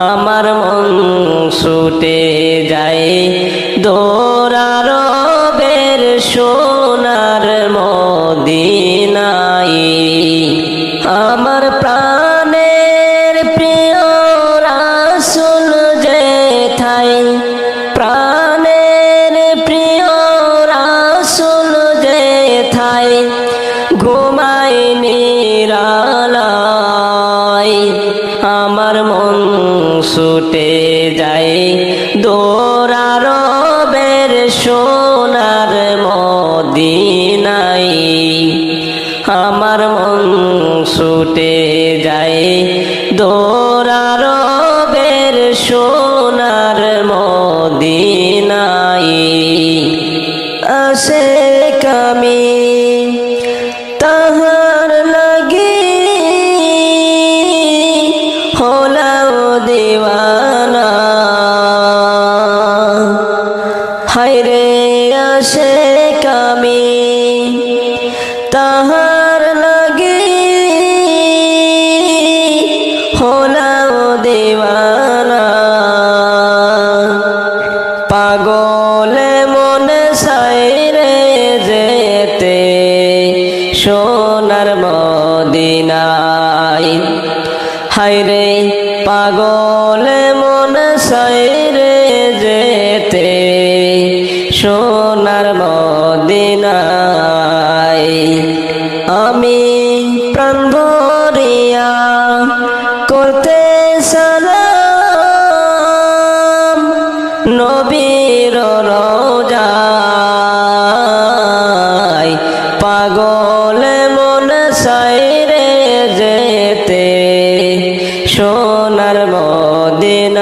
আমার মন ছুটে যায়। দোরার বের সোনার মদিনাই আমার প্রাণের আমার মন ছুটে যায়। দোরার বের সোনার মদিনাই। আমার মন ছুটে যায়। দোরার বের সোনার মদিনাই। আসে কামি হায়রে আসে কামি, তাহার লাগি হলাও দিওয়ানা। পাগলে মনে সাইরে যেতে সোনার মদিনাই হাইরে পাগলে সোনার মদিনাই আমি প্রাণ ভরিয়া করতে সালাম নবীর রোজায়। পাগলে মন সাইরে যেতে সোনার মদিনায়।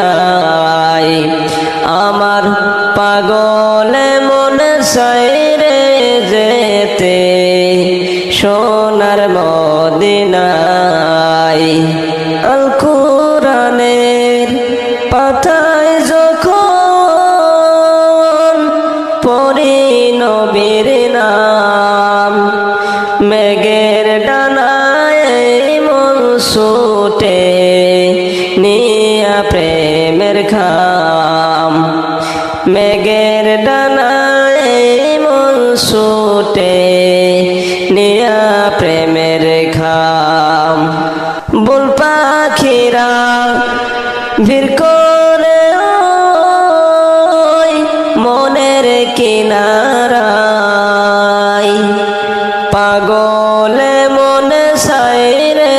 আমার পাগলে সাইরে যেতে সোনার মদিনায় আল কোরআনের পাতায় যখন পরি নবীর নাম, মেঘের ডানায় মন ছুটে, নিয়া প্রেমের খাম ছুটে নিয়া প্রেমের খাম বুল পাখিরা ভিড় করে মনের কিনারায়। পাগলে মন সাইরে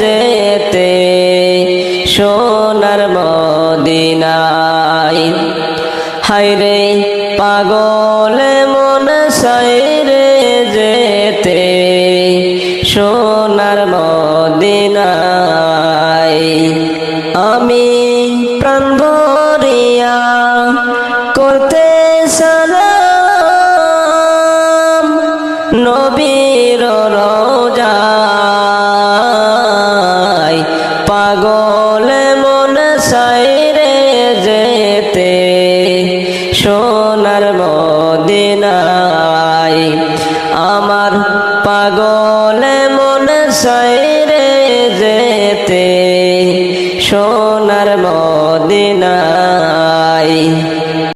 যেতে সোনার মদিনায়। হাইরে পাগলে মন সাইরে আমি প্রাণ ভরিয়া করতে সালাম নবীর রোজায়। পাগল মন সাইরে যেতে সোনার মদিনা সোনার মদিনা